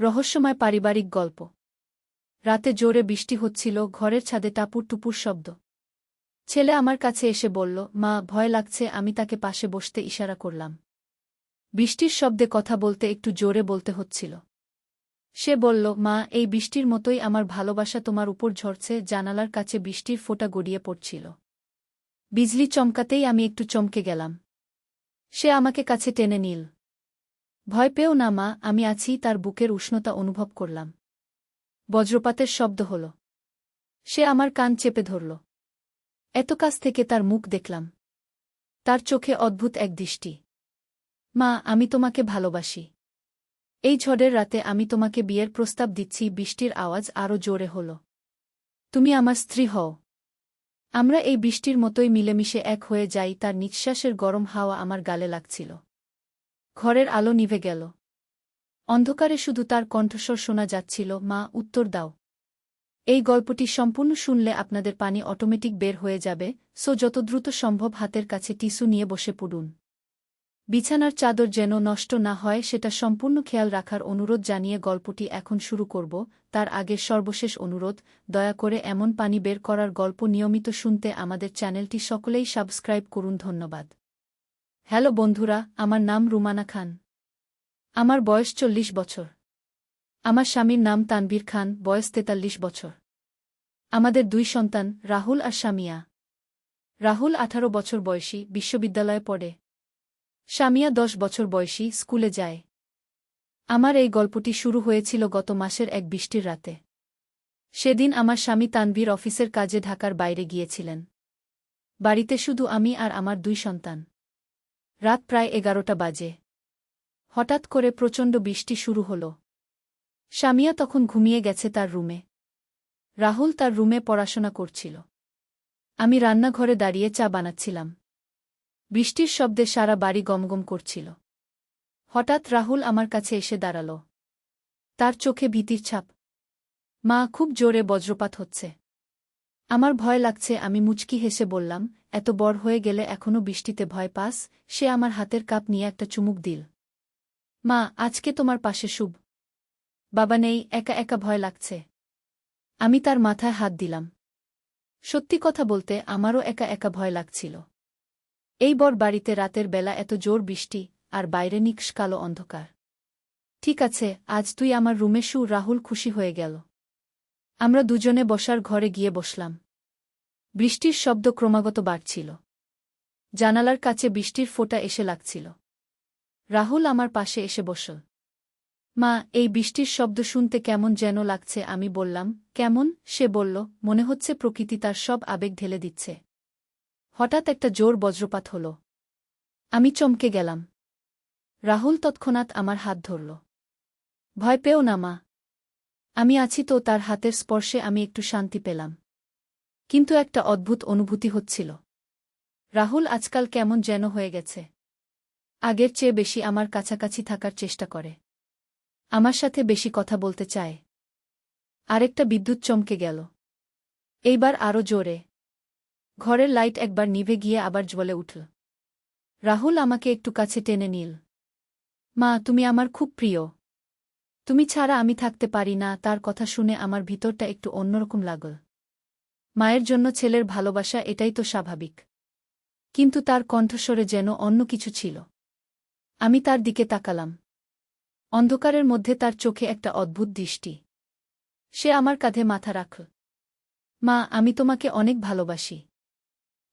রহস্যময় পারিবারিক গল্প। রাতে জোরে বৃষ্টি হচ্ছিল, ঘরের ছাদে টাপুর টুপুর শব্দ। ছেলে আমার কাছে এসে বলল, মা, ভয় লাগছে, আমি তাকে পাশে বসতে ইশারা করলাম। বৃষ্টির শব্দে কথা বলতে একটু জোরে বলতে হচ্ছিল। সে বলল, মা, এই বৃষ্টির মতোই আমার ভালোবাসা তোমার উপর ঝরছে, জানালার কাছে বৃষ্টির ফোঁটা গড়িয়ে পড়ছিল। বিজলি চমকাতেই আমি একটু চমকে গেলাম। সে আমাকে কাছে টেনে নিল। ভয় পেও না, মা, আমি আছি, তার বুকের উষ্ণতা অনুভব করলাম। বজ্রপাতের শব্দ হল। সে আমার কান চেপে ধরল। এত কাছ থেকে তার মুখ দেখলাম। তার চোখে অদ্ভুত এক দৃষ্টি। মা, আমি তোমাকে ভালোবাসি। এই ঝড়ের রাতে আমি তোমাকে বিয়ের প্রস্তাব দিচ্ছি, বৃষ্টির আওয়াজ আরও জোরে হল। তুমি আমার স্ত্রী হও। আমরা এই বৃষ্টির মতোই মিলেমিশে এক হয়ে যাই, তার নিঃশ্বাসের গরম হাওয়া আমার গালে লাগছিল। ঘরের আলো নিভে গেল। অন্ধকারে শুধু তার কণ্ঠস্বর শোনা যাচ্ছিল, মা, উত্তর দাও। এই গল্পটি সম্পূর্ণ শুনলে আপনাদের পানি অটোমেটিক বের হয়ে যাবে, সো যত দ্রুত সম্ভব হাতের কাছে টিস্যু নিয়ে বসে পড়ুন। বিছানার চাদর যেন নষ্ট না হয়, সেটা সম্পূর্ণ খেয়াল রাখার অনুরোধ জানিয়ে গল্পটি এখন শুরু করব। তার আগের সর্বশেষ অনুরোধ, দয়া করে এমন পানি বের করার গল্প নিয়মিত শুনতে আমাদের চ্যানেলটি সকলেই সাবস্ক্রাইব করুন। ধন্যবাদ। হ্যালো বন্ধুরা, আমার নাম রুমানা খান। আমার বয়স চল্লিশ বছর। আমার স্বামীর নাম তানবীর খান, বয়স তেতাল্লিশ বছর। আমাদের দুই সন্তান, রাহুল আর স্বামিয়া রাহুল আঠারো বছর বয়সী, বিশ্ববিদ্যালয়ে পড়ে। স্বামিয়া দশ বছর বয়সী, স্কুলে যায়। আমার এই গল্পটি শুরু হয়েছিল গত মাসের এক বৃষ্টির রাতে। সেদিন আমার স্বামী তানবীর অফিসের কাজে ঢাকার বাইরে গিয়েছিলেন। বাড়িতে শুধু আমি আর আমার দুই সন্তান। রাত প্রায় এগারোটা বাজে। হঠাৎ করে প্রচণ্ড বৃষ্টি শুরু হল। শামিয়া তখন ঘুমিয়ে গেছে তার রুমে। রাহুল তার রুমে পড়াশোনা করছিল। আমি রান্নাঘরে দাঁড়িয়ে চা বানাচ্ছিলাম। বৃষ্টির শব্দে সারা বাড়ি গমগম করছিল। হঠাৎ রাহুল আমার কাছে এসে দাঁড়াল। তার চোখে ভীতির ছাপ। মা, খুব জোরে বজ্রপাত হচ্ছে। আমার ভয় লাগছে, আমি মুচকি হেসে বললাম এত বড় হয়ে গেলে এখনও বৃষ্টিতে ভয় পাস, সে আমার হাতের কাপ নিয়ে একটা চুমুক দিল। মা, আজকে তোমার পাশে শুভ বাবা নেই, একা একা ভয় লাগছে। আমি তার মাথায় হাত দিলাম। সত্যি কথা বলতে আমারও একা একা ভয় লাগছিল। এই বর বাড়িতে রাতের বেলা এত জোর বৃষ্টি আর বাইরে নিক্স কালো অন্ধকার। ঠিক আছে, আজ তুই আমার রুমে শু, রাহুল খুশি হয়ে গেল। আমরা দুজনে বসার ঘরে গিয়ে বসলাম। বৃষ্টির শব্দ ক্রমাগত বাড়ছিল। জানালার কাছে বৃষ্টির ফোঁটা এসে লাগছিল। রাহুল আমার পাশে এসে বসল। মা, এই বৃষ্টির শব্দ শুনতে কেমন যেন লাগছে, আমি বললাম, কেমন? সে বলল, মনে হচ্ছে প্রকৃতি তার সব আবেগ ঢেলে দিচ্ছে। হঠাৎ একটা জোর বজ্রপাত হল। আমি চমকে গেলাম। রাহুল তৎক্ষণাৎ আমার হাত ধরল। ভয় পেও না মা। আমি আছি তো তার হাতের স্পর্শে আমি একটু শান্তি পেলাম। কিন্তু একটা অদ্ভুত অনুভূতি হচ্ছিল। রাহুল আজকাল কেমন যেন হয়ে গেছে। আগের চেয়ে বেশি আমার কাছাকাছি থাকার চেষ্টা করে। আমার সাথে বেশি কথা বলতে চায়। আরেকটা বিদ্যুৎ চমকে গেল। এইবার আরও জোরে। ঘরের লাইট একবার নিভে গিয়ে আবার জ্বলে উঠল। রাহুল আমাকে একটু কাছে টেনে নিল। মা, তুমি আমার খুব প্রিয়। তুমি ছাড়া আমি থাকতে পারি না। তার কথা শুনে আমার ভিতরটা একটু অন্যরকম লাগল। মায়ের জন্য ছেলের ভালোবাসা এটাই তো স্বাভাবিক। কিন্তু তার কণ্ঠস্বরে যেন অন্য কিছু ছিল। আমি তার দিকে তাকালাম। অন্ধকারের মধ্যে তার চোখে একটা অদ্ভুত দৃষ্টি। সে আমার কাঁধে মাথা রাখল মা, আমি তোমাকে অনেক ভালোবাসি।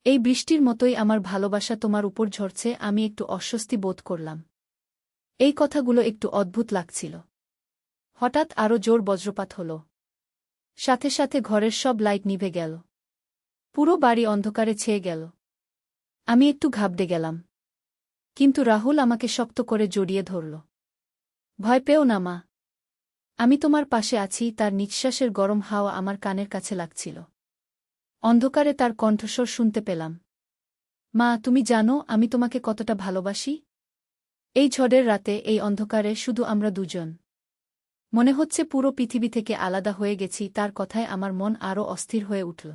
এই বৃষ্টির মতোই আমার ভালোবাসা তোমার উপর ঝরছে, আমি একটু অস্বস্তি বোধ করলাম। এই কথাগুলো একটু অদ্ভুত লাগছিল। হঠাৎ আরও জোর বজ্রপাত হল। সাথে সাথে ঘরের সব লাইট নিভে গেল। পুরো বাড়ি অন্ধকারে ছেয়ে গেল। আমি একটু ঘাবড়ে গেলাম। কিন্তু রাহুল আমাকে শক্ত করে জড়িয়ে ধরল। ভয় পেও না, মা। আমি তোমার পাশে আছি, তার নিঃশ্বাসের গরম হাওয়া আমার কানের কাছে লাগছিল। অন্ধকারে তার কণ্ঠস্বর শুনতে পেলাম। মা, তুমি জানো আমি তোমাকে কতটা ভালোবাসি? এই ঝড়ের রাতে, এই অন্ধকারে শুধু আমরা দুজন। মনে হচ্ছে পুরো পৃথিবী থেকে আলাদা হয়ে গেছি, তার কথায় আমার মন আরও অস্থির হয়ে উঠল।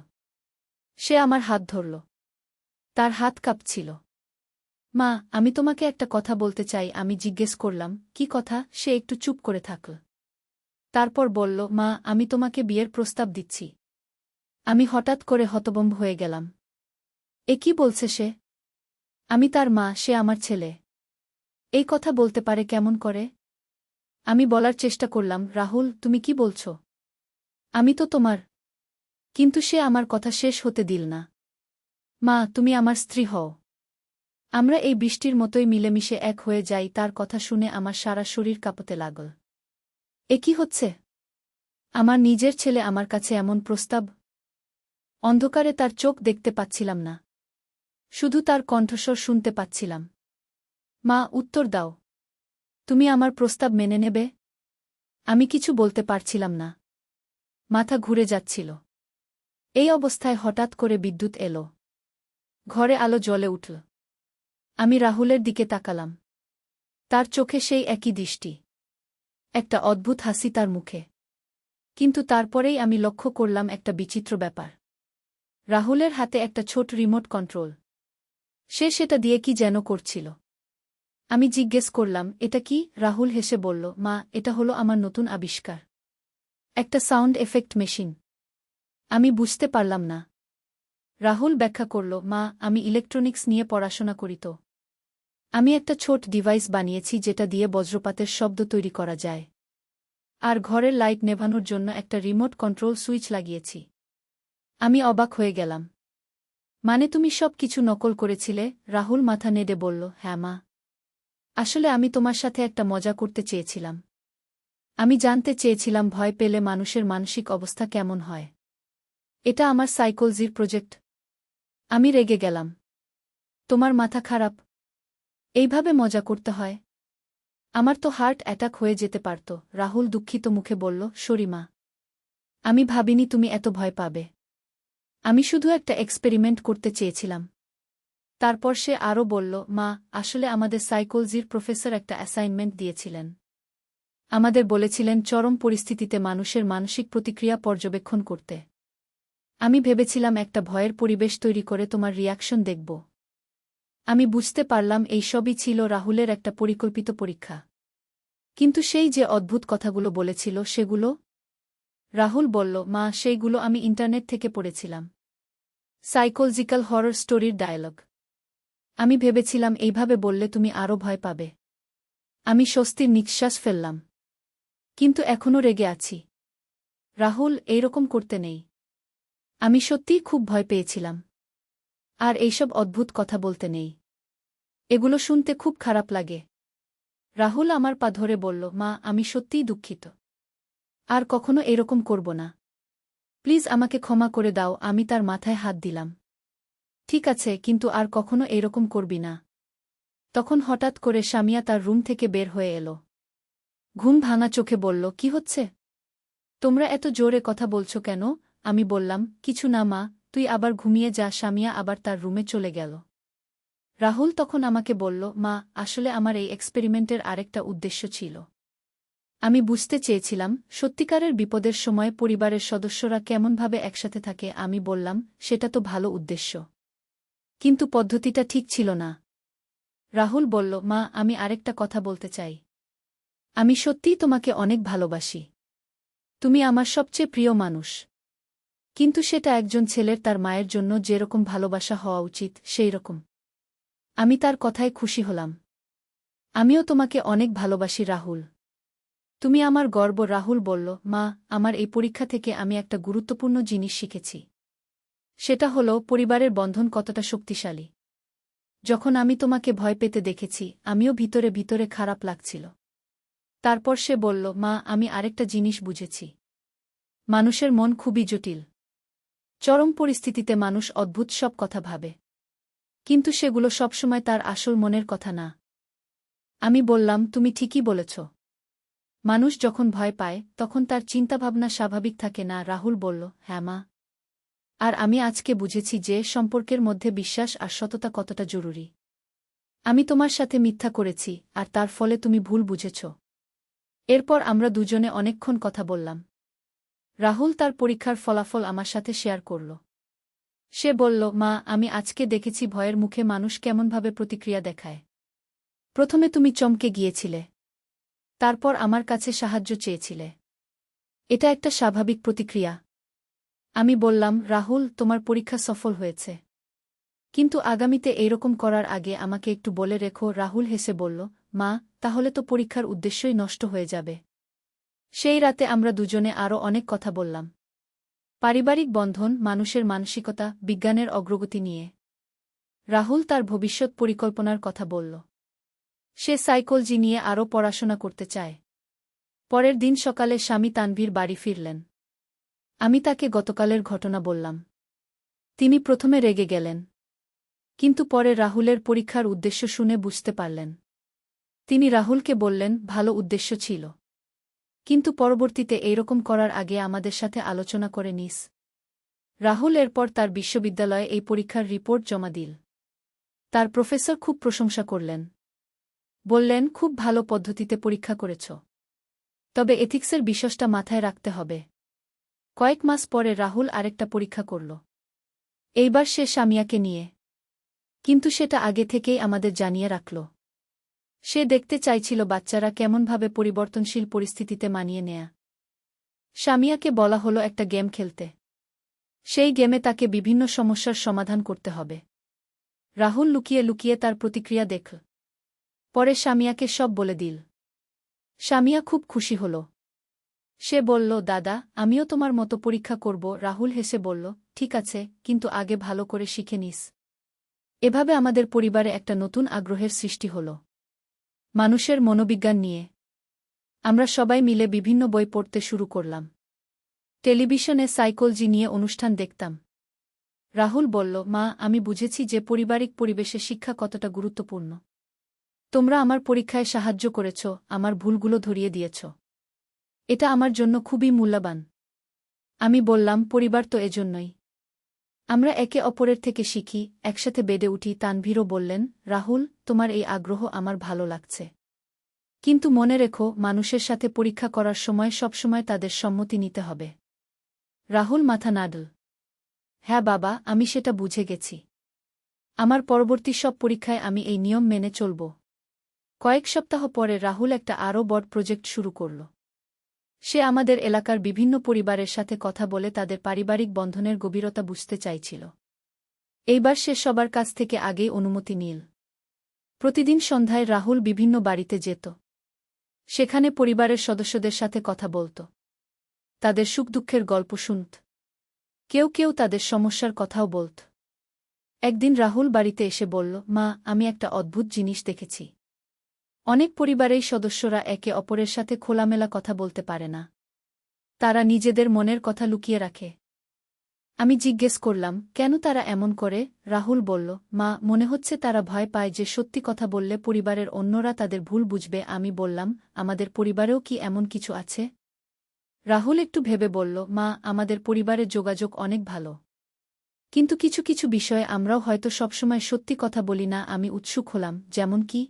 সে আমার হাত ধরল। তার হাত কাঁপছিল। মা, আমি তোমাকে একটা কথা বলতে চাই আমি জিজ্ঞেস করলাম। কি কথা? সে একটু চুপ করে থাকল। তারপর বলল, মা, আমি তোমাকে বিয়ের প্রস্তাব দিচ্ছি। আমি হঠাৎ করে হতবম্ব হয়ে গেলাম। এ কি বলছে সে? আমি তার মা, সে আমার ছেলে। এই কথা বলতে পারে কেমন করে? আমি বলার চেষ্টা করলাম, রাহুল, তুমি কি বলছ? আমি তো তোমার। কিন্তু সে আমার কথা শেষ হতে দিল না। মা, তুমি আমার স্ত্রী হও। আমরা এই বৃষ্টির মতোই মিলেমিশে এক হয়ে যাই, তার কথা শুনে আমার সারা শরীর কাঁপতে লাগল। এ কি হচ্ছে? আমার নিজের ছেলে আমার কাছে এমন প্রস্তাব? অন্ধকারে তার চোখ দেখতে পাচ্ছিলাম না। শুধু তার কণ্ঠস্বর শুনতে পাচ্ছিলাম। মা, উত্তর দাও। তুমি আমার প্রস্তাব মেনে নেবে? আমি কিছু বলতে পারছিলাম না। মাথা ঘুরে যাচ্ছিল। এই অবস্থায় হঠাৎ করে বিদ্যুৎ এলো। ঘরে আলো জ্বলে উঠল। আমি রাহুলের দিকে তাকালাম। তার চোখে সেই একই দৃষ্টি। একটা অদ্ভুত হাসি তার মুখে। কিন্তু তারপরেই আমি লক্ষ্য করলাম একটা বিচিত্র ব্যাপার। রাহুলের হাতে একটা ছোট রিমোট কন্ট্রোল। সে সেটা দিয়ে কি যেন করছিল। আমি জিজ্ঞেস করলাম, এটা কি? রাহুল হেসে বলল, মা, এটা হলো আমার নতুন আবিষ্কার। একটা সাউন্ড এফেক্ট মেশিন। আমি বুঝতে পারলাম না। রাহুল ব্যাখ্যা করল, মা, আমি ইলেকট্রনিক্স নিয়ে পড়াশোনা করি তো। আমি একটা ছোট ডিভাইস বানিয়েছি যেটা দিয়ে বজ্রপাতের শব্দ তৈরি করা যায়। আর ঘরের লাইট নেভানোর জন্য একটা রিমোট কন্ট্রোল সুইচ লাগিয়েছি। আমি অবাক হয়ে গেলাম। মানে তুমি সব কিছু নকল করেছিলে? রাহুল মাথা নেড়ে বলল হ্যাঁ মা। আসলে আমি তোমার সাথে একটা মজা করতে চেয়েছিলাম। আমি জানতে চেয়েছিলাম ভয় পেলে মানুষের মানসিক অবস্থা কেমন হয়। এটা আমার সাইকোলজির প্রজেক্ট। আমি রেগে গেলাম। তোমার মাথা খারাপ। এইভাবে মজা করতে হয়। আমার তো হার্ট অ্যাটাক হয়ে যেতে পারত। রাহুল দুঃখিত মুখে বলল সরিমা আমি ভাবিনি তুমি এত ভয় পাবে। আমি শুধু একটা এক্সপেরিমেন্ট করতে চেয়েছিলাম। তারপর সে আরও বলল, মা, আসলে আমাদের সাইকোলজির প্রফেসর একটা অ্যাসাইনমেন্ট দিয়েছিলেন। আমাদের বলেছিলেন চরম পরিস্থিতিতে মানুষের মানসিক প্রতিক্রিয়া পর্যবেক্ষণ করতে। আমি ভেবেছিলাম একটা ভয়ের পরিবেশ তৈরি করে তোমার রিয়াকশন দেখব। আমি বুঝতে পারলাম এই সবই ছিল রাহুলের একটা পরিকল্পিত পরীক্ষা। কিন্তু সেই যে অদ্ভুত কথাগুলো বলেছিল সেগুলো? রাহুল বলল, মা, সেইগুলো আমি ইন্টারনেট থেকে পড়েছিলাম। সাইকোলজিক্যাল হরর স্টোরির ডায়ালগ। আমি ভেবেছিলাম এইভাবে বললে তুমি আরও ভয় পাবে। আমি স্বস্তির নিঃশ্বাস ফেললাম। কিন্তু এখনও রেগে আছি। রাহুল, এইরকম করতে নেই। আমি সত্যিই খুব ভয় পেয়েছিলাম। আর এইসব অদ্ভুত কথা বলতে নেই। এগুলো শুনতে খুব খারাপ লাগে। রাহুল আমার পা ধরে বলল, মা, আমি সত্যিই দুঃখিত। আর কখনো এরকম করব না। প্লিজ আমাকে ক্ষমা করে দাও, আমি তার মাথায় হাত দিলাম। ঠিক আছে, কিন্তু আর কখনো এরকম করবি না। তখন হঠাৎ করে স্বামিয়া তার রুম থেকে বের হয়ে এলো। ঘুম ভাঙা চোখে বলল, কি হচ্ছে? তোমরা এত জোরে কথা বলছো কেন? আমি বললাম, কিছু না মা, তুই আবার ঘুমিয়ে যা। স্বামিয়া আবার তার রুমে চলে গেল। রাহুল তখন আমাকে বলল, মা, আসলে আমার এই এক্সপেরিমেন্টের আরেকটা উদ্দেশ্য ছিল। আমি বুঝতে চেয়েছিলাম, সত্যিকারের বিপদের সময় পরিবারের সদস্যরা কেমনভাবে একসাথে থাকে। আমি বললাম, সেটা তো ভালো উদ্দেশ্য। কিন্তু পদ্ধতিটা ঠিক ছিল না। রাহুল বলল, মা, আমি আরেকটা কথা বলতে চাই। আমি সত্যিই তোমাকে অনেক ভালোবাসি। তুমি আমার সবচেয়ে প্রিয় মানুষ। কিন্তু সেটা একজন ছেলের তার মায়ের জন্য যেরকম ভালোবাসা হওয়া উচিত, সেই রকম। আমি তার কথায় খুশি হলাম। আমিও তোমাকে অনেক ভালোবাসি, রাহুল। তুমি আমার গর্ব, রাহুল বলল, মা, আমার এই পরীক্ষা থেকে আমি একটা গুরুত্বপূর্ণ জিনিস শিখেছি। সেটা হল, পরিবারের বন্ধন কতটা শক্তিশালী। যখন আমি তোমাকে ভয় পেতে দেখেছি, আমিও ভিতরে ভিতরে খারাপ লাগছিল। তারপর সে বলল, মা, আমি আরেকটা জিনিস বুঝেছি। মানুষের মন খুবই জটিল। চরম পরিস্থিতিতে মানুষ অদ্ভুত সব কথা ভাবে। কিন্তু সেগুলো সবসময় তার আসল মনের কথা না। আমি বললাম, তুমি ঠিকই বলেছ। মানুষ যখন ভয় পায়, তখন তার চিন্তাভাবনা স্বাভাবিক থাকে না। রাহুল বলল হ্যাঁ মা। আর আমি আজকে বুঝেছি যে সম্পর্কের মধ্যে বিশ্বাস আর সততা কতটা জরুরি। আমি তোমার সাথে মিথ্যা করেছি, আর তার ফলে তুমি ভুল বুঝেছ। এরপর আমরা দুজনে অনেকক্ষণ কথা বললাম। রাহুল তার পরীক্ষার ফলাফল আমার সাথে শেয়ার করল। সে বলল, মা, আমি আজকে দেখেছি ভয়ের মুখে মানুষ কেমনভাবে প্রতিক্রিয়া দেখায়। প্রথমে তুমি চমকে গিয়েছিলে। তারপর আমার কাছে সাহায্য চেয়েছিলে। এটা একটা স্বাভাবিক প্রতিক্রিয়া। আমি বললাম, রাহুল, তোমার পরীক্ষা সফল হয়েছে। কিন্তু আগামীতে এইরকম করার আগে আমাকে একটু বলে রেখো, রাহুল হেসে বলল, মা, তাহলে তো পরীক্ষার উদ্দেশ্যই নষ্ট হয়ে যাবে। সেই রাতে আমরা দুজনে আরও অনেক কথা বললাম। পারিবারিক বন্ধন, মানুষের মানসিকতা, বিজ্ঞানের অগ্রগতি নিয়ে। রাহুল তার ভবিষ্যৎ পরিকল্পনার কথা বলল। সে সাইকোলজি নিয়ে আরও পড়াশোনা করতে চায়। পরের দিন সকালে স্বামী তানভীর বাড়ি ফিরলেন। আমি তাকে গতকালের ঘটনা বললাম। তিনি প্রথমে রেগে গেলেন। কিন্তু পরে রাহুলের পরীক্ষার উদ্দেশ্য শুনে বুঝতে পারলেন। তিনি রাহুলকে বললেন, ভালো উদ্দেশ্য ছিল। কিন্তু পরবর্তীতে এইরকম করার আগে আমাদের সাথে আলোচনা করে নিস। রাহুল এরপর তার বিশ্ববিদ্যালয়ে এই পরীক্ষার রিপোর্ট জমা দিল। তার প্রফেসর খুব প্রশংসা করলেন। বললেন, খুব ভালো পদ্ধতিতে পরীক্ষা করেছ। তবে এথিক্সের বিষয়টা মাথায় রাখতে হবে। কয়েক মাস পরে রাহুল আরেকটা পরীক্ষা করল। এইবার সে সামিয়াকে নিয়ে। কিন্তু সেটা আগে থেকেই আমাদের জানিয়ে রাখল। সে দেখতে চাইছিল বাচ্চারা কেমনভাবে পরিবর্তনশীল পরিস্থিতিতে মানিয়ে নেয়া। সামিয়াকে বলা হলো একটা গেম খেলতে। সেই গেমে তাকে বিভিন্ন সমস্যার সমাধান করতে হবে। রাহুল লুকিয়ে লুকিয়ে তার প্রতিক্রিয়া দেখল। পরে সামিয়াকে সব বলে দিল। সামিয়া খুব খুশি হল। সে বলল, দাদা, আমিও তোমার মতো পরীক্ষা করব। রাহুল হেসে বলল, ঠিক আছে, কিন্তু আগে ভালো করে শিখে নিস। এভাবে আমাদের পরিবারে একটা নতুন আগ্রহের সৃষ্টি হল। মানুষের মনোবিজ্ঞান নিয়ে। আমরা সবাই মিলে বিভিন্ন বই পড়তে শুরু করলাম। টেলিভিশনে সাইকোলজি নিয়ে অনুষ্ঠান দেখতাম। রাহুল বলল, মা, আমি বুঝেছি যে পারিবারিক পরিবেশে শিক্ষা কতটা গুরুত্বপূর্ণ। তোমরা আমার পরীক্ষায় সাহায্য করেছ, আমার ভুলগুলো ধরিয়ে দিয়েছ। এটা আমার জন্য খুবই মূল্যবান। আমি বললাম, পরিবার তো এজন্যই। আমরা একে অপরের থেকে শিখি, একসাথে বেডে উঠি, তানভীরও বললেন, রাহুল, তোমার এই আগ্রহ আমার ভালো লাগছে। কিন্তু মনে রেখো, মানুষের সাথে পরীক্ষা করার সময় সবসময় তাদের সম্মতি নিতে হবে। রাহুল মাথা নাডল। হ্যাঁ বাবা, আমি সেটা বুঝে গেছি। আমার পরবর্তী সব পরীক্ষায় আমি এই নিয়ম মেনে চলব। কয়েক সপ্তাহ পরে রাহুল একটা আরও বড় প্রজেক্ট শুরু করল। সে আমাদের এলাকার বিভিন্ন পরিবারের সাথে কথা বলে তাদের পারিবারিক বন্ধনের গভীরতা বুঝতে চাইছিল। এইবার সে সবার কাছ থেকে আগেই অনুমতি নিল। প্রতিদিন সন্ধ্যায় রাহুল বিভিন্ন বাড়িতে যেত। সেখানে পরিবারের সদস্যদের সাথে কথা বলত। তাদের সুখ দুঃখের গল্প শুনত। কেউ কেউ তাদের সমস্যার কথাও বলত। একদিন রাহুল বাড়িতে এসে বলল, মা, আমি একটা অদ্ভুত জিনিস দেখেছি। অনেক পরিবারেই সদস্যরা একে অপরের সাথে খোলামেলা কথা বলতে পারে না। তারা নিজেদের মনের কথা লুকিয়ে রাখে। আমি জিজ্ঞেস করলাম, কেন তারা এমন করে? রাহুল বলল, মা, মনে হচ্ছে তারা ভয় পায় যে সত্যি কথা বললে পরিবারের অন্যরা তাদের ভুল বুঝবে। আমি বললাম, আমাদের পরিবারেও কি এমন কিছু আছে? রাহুল একটু ভেবে বলল, মা, আমাদের পরিবারের যোগাযোগ অনেক ভালো। কিন্তু কিছু কিছু বিষয়ে আমরাও হয়তো সবসময় সত্যি কথা বলি না। আমি উৎসুক হলাম, যেমন কি?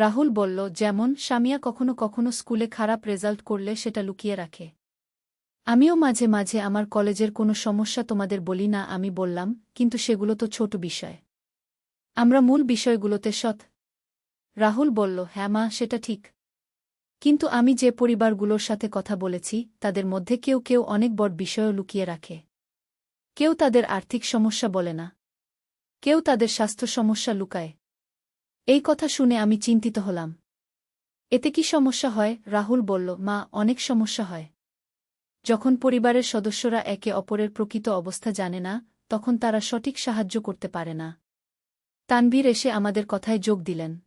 রাহুল বলল, যেমন, সামিয়া কখনো কখনো স্কুলে খারাপ রেজাল্ট করলে সেটা লুকিয়ে রাখে। আমিও মাঝে মাঝে আমার কলেজের কোনো সমস্যা তোমাদের বলি না, আমি বললাম, কিন্তু সেগুলো তো ছোট বিষয়। আমরা মূল বিষয়গুলোতে সৎ। রাহুল বলল হ্যাঁ মা, সেটা ঠিক। কিন্তু আমি যে পরিবারগুলোর সাথে কথা বলেছি, তাদের মধ্যে কেউ কেউ অনেক বড় বিষয়ও লুকিয়ে রাখে। কেউ তাদের আর্থিক সমস্যা বলে না। কেউ তাদের স্বাস্থ্য সমস্যা লুকায়। এই কথা শুনে আমি চিন্তিত হলাম। এতে কি সমস্যা হয়? রাহুল বলল, মা, অনেক সমস্যা হয়। যখন পরিবারের সদস্যরা একে অপরের প্রকৃত অবস্থা জানে না, তখন তারা সঠিক সাহায্য করতে পারে না। তানভীর এসে আমাদের কথায় যোগ দিলেন।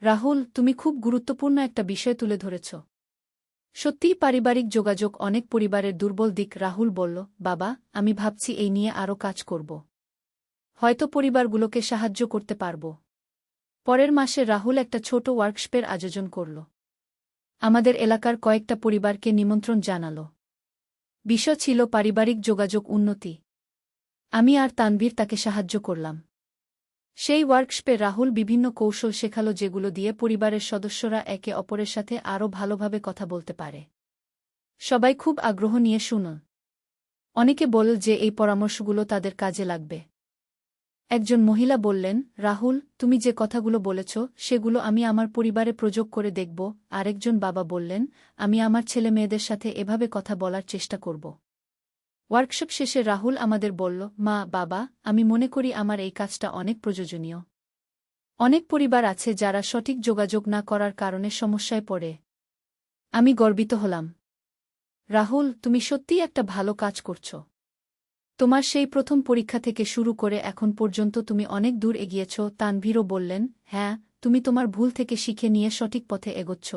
রাহুল, তুমি খুব গুরুত্বপূর্ণ একটা বিষয় তুলে ধরেছ। সত্যিই পারিবারিক যোগাযোগ অনেক পরিবারের দুর্বল দিক, রাহুল বলল, বাবা, আমি ভাবছি এই নিয়ে আরও কাজ করব। হয়তো পরিবারগুলোকে সাহায্য করতে পারব। পরের মাসে রাহুল একটা ছোট ওয়ার্কশপের আয়োজন করল। আমাদের এলাকার কয়েকটা পরিবারকে নিমন্ত্রণ জানাল। বিষয় ছিল পারিবারিক যোগাযোগ উন্নতি। আমি আর তানভীর তাকে সাহায্য করলাম। সেই ওয়ার্কশপে রাহুল বিভিন্ন কৌশল শেখালো যেগুলো দিয়ে পরিবারের সদস্যরা একে অপরের সাথে আরও ভালোভাবে কথা বলতে পারে। সবাই খুব আগ্রহ নিয়ে শুন অনেকে বল যে এই পরামর্শগুলো তাদের কাজে লাগবে। একজন মহিলা বললেন, রাহুল, তুমি যে কথাগুলো বলেছ, সেগুলো আমি আমার পরিবারে প্রযোগ করে দেখব। আরেকজন বাবা বললেন, আমি আমার ছেলে মেয়েদের সাথে এভাবে কথা বলার চেষ্টা করব। ওয়ার্কশপ শেষে রাহুল আমাদের বলল, মা, বাবা, আমি মনে করি আমার এই কাজটা অনেক প্রয়োজনীয়। অনেক পরিবার আছে যারা সঠিক যোগাযোগ না করার কারণে সমস্যায় পড়ে। আমি গর্বিত হলাম। রাহুল, তুমি সত্যিই একটা ভালো কাজ করছ। তোমার সেই প্রথম পরীক্ষা থেকে শুরু করে এখন পর্যন্ত তুমি অনেক দূর এগিয়েছ, তানভীরও বললেন হ্যাঁ তুমি তোমার ভুল থেকে শিখে নিয়ে সঠিক পথে এগোচ্ছ।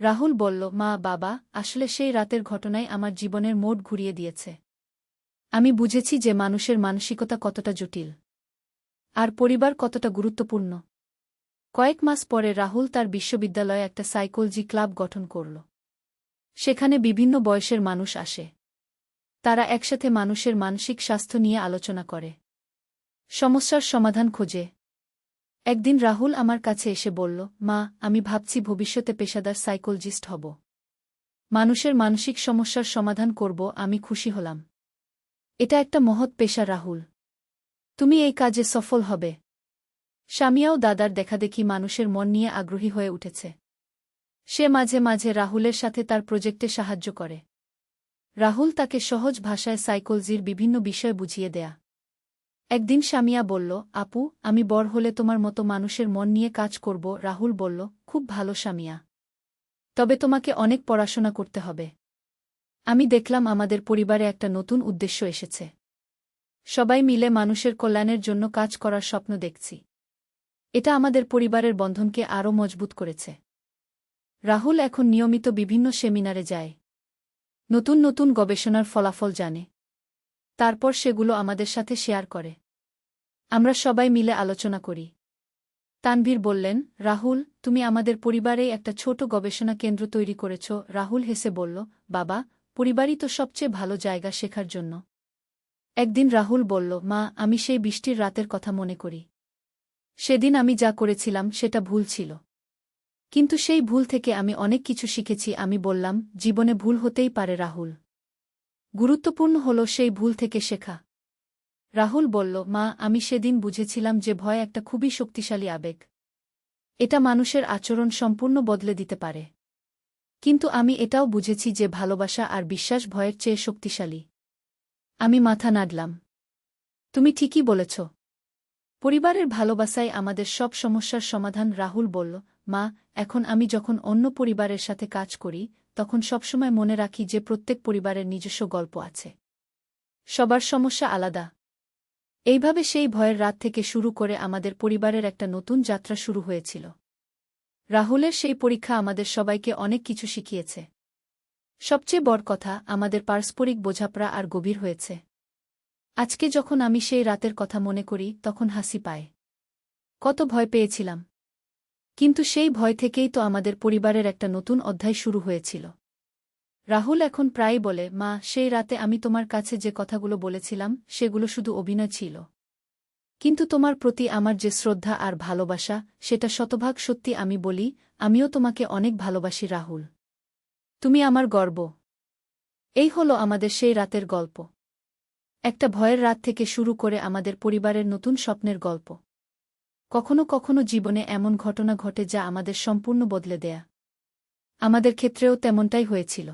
রাহুল বলল, মা, বাবা, আসলে সেই রাতের ঘটনায় আমার জীবনের মোড় ঘুরিয়ে দিয়েছে। আমি বুঝেছি যে মানুষের মানসিকতা কতটা জটিল আর পরিবার কতটা গুরুত্বপূর্ণ। কয়েক মাস পরে রাহুল তার বিশ্ববিদ্যালয়ে একটা সাইকোলজি ক্লাব গঠন করল। সেখানে বিভিন্ন বয়সের মানুষ আসে। তারা একসাথে মানুষের মানসিক স্বাস্থ্য নিয়ে আলোচনা করে। সমস্যার সমাধান খোঁজে। একদিন রাহুল আমার কাছে এসে বলল, মা, আমি ভাবছি ভবিষ্যতে পেশাদার সাইকোলজিস্ট হব। মানুষের মানসিক সমস্যার সমাধান করব, আমি খুশি হলাম। এটা একটা মহৎ পেশা, রাহুল। তুমি এই কাজে সফল হবে। স্বামীয়াও দাদার দেখাদেখি মানুষের মন নিয়ে আগ্রহী হয়ে উঠেছে। সে মাঝে মাঝে রাহুলের সাথে তার প্রজেক্টে সাহায্য করে। রাহুল তাকে সহজ ভাষায় সাইকোলজির বিভিন্ন বিষয় বুঝিয়ে দেয়া। একদিন সামিয়া বলল, আপু, আমি বড় হলে তোমার মতো মানুষের মন নিয়ে কাজ করব। রাহুল বলল, খুব ভালো স্বামিয়া তবে তোমাকে অনেক পড়াশোনা করতে হবে। আমি দেখলাম আমাদের পরিবারে একটা নতুন উদ্দেশ্য এসেছে। সবাই মিলে মানুষের কল্যাণের জন্য কাজ করার স্বপ্ন দেখছি। এটা আমাদের পরিবারের বন্ধনকে আরও মজবুত করেছে। রাহুল এখন নিয়মিত বিভিন্ন সেমিনারে যায়। নতুন নতুন গবেষণার ফলাফল জানে। তারপর সেগুলো আমাদের সাথে শেয়ার করে। আমরা সবাই মিলে আলোচনা করি। তানভীর বললেন, রাহুল, তুমি আমাদের পরিবারে একটা ছোট গবেষণা কেন্দ্র তৈরি করেছ। রাহুল হেসে বলল, বাবা, পরিবারই তো সবচেয়ে ভালো জায়গা শেখার জন্য। একদিন রাহুল বলল, মা, আমি সেই বৃষ্টির রাতের কথা মনে করি। সেদিন আমি যা করেছিলাম, সেটা ভুল ছিল। কিন্তু সেই ভুল থেকে আমি অনেক কিছু শিখেছি, আমি বললাম, জীবনে ভুল হতেই পারে রাহুল। গুরুত্বপূর্ণ হল সেই ভুল থেকে শেখা। রাহুল বলল, মা, আমি সেদিন বুঝেছিলাম যে ভয় একটা খুবই শক্তিশালী আবেগ। এটা মানুষের আচরণ সম্পূর্ণ বদলে দিতে পারে। কিন্তু আমি এটাও বুঝেছি যে ভালোবাসা আর বিশ্বাস ভয়ের চেয়ে শক্তিশালী। আমি মাথা নাড়লাম। তুমি ঠিকই বলেছ। পরিবারের ভালোবাসায় আমাদের সব সমস্যার সমাধান, রাহুল বলল মা, এখন আমি যখন অন্য পরিবারের সাথে কাজ করি, তখন সবসময় মনে রাখি যে প্রত্যেক পরিবারের নিজস্ব গল্প আছে। সবার সমস্যা আলাদা। এইভাবে সেই ভয়ের রাত থেকে শুরু করে আমাদের পরিবারের একটা নতুন যাত্রা শুরু হয়েছিল। রাহুলের সেই পরীক্ষা আমাদের সবাইকে অনেক কিছু শিখিয়েছে। সবচেয়ে বড় কথা, আমাদের পারস্পরিক বোঝাপড়া আর গভীর হয়েছে। আজকে যখন আমি সেই রাতের কথা মনে করি, তখন হাসি পায়। কত ভয় পেয়েছিলাম। কিন্তু সেই ভয় থেকেই তো আমাদের পরিবারের একটা নতুন অধ্যায় শুরু হয়েছিল। রাহুল এখন প্রায় বলে, মা, সেই রাতে আমি তোমার কাছে যে কথাগুলো বলেছিলাম, সেগুলো শুধু অভিনয় ছিল। কিন্তু তোমার প্রতি আমার যে শ্রদ্ধা আর ভালোবাসা, সেটা শতভাগ সত্যি আমি বলি, আমিও তোমাকে অনেক ভালোবাসি, রাহুল। তুমি আমার গর্ব। এই হল আমাদের সেই রাতের গল্প। একটা ভয়ের রাত থেকে শুরু করে আমাদের পরিবারের নতুন স্বপ্নের গল্প। কখনো কখনো জীবনে এমন ঘটনা ঘটে যা আমাদের সম্পূর্ণ বদলে দেয়া। আমাদের ক্ষেত্রেও তেমনটাই হয়েছিল।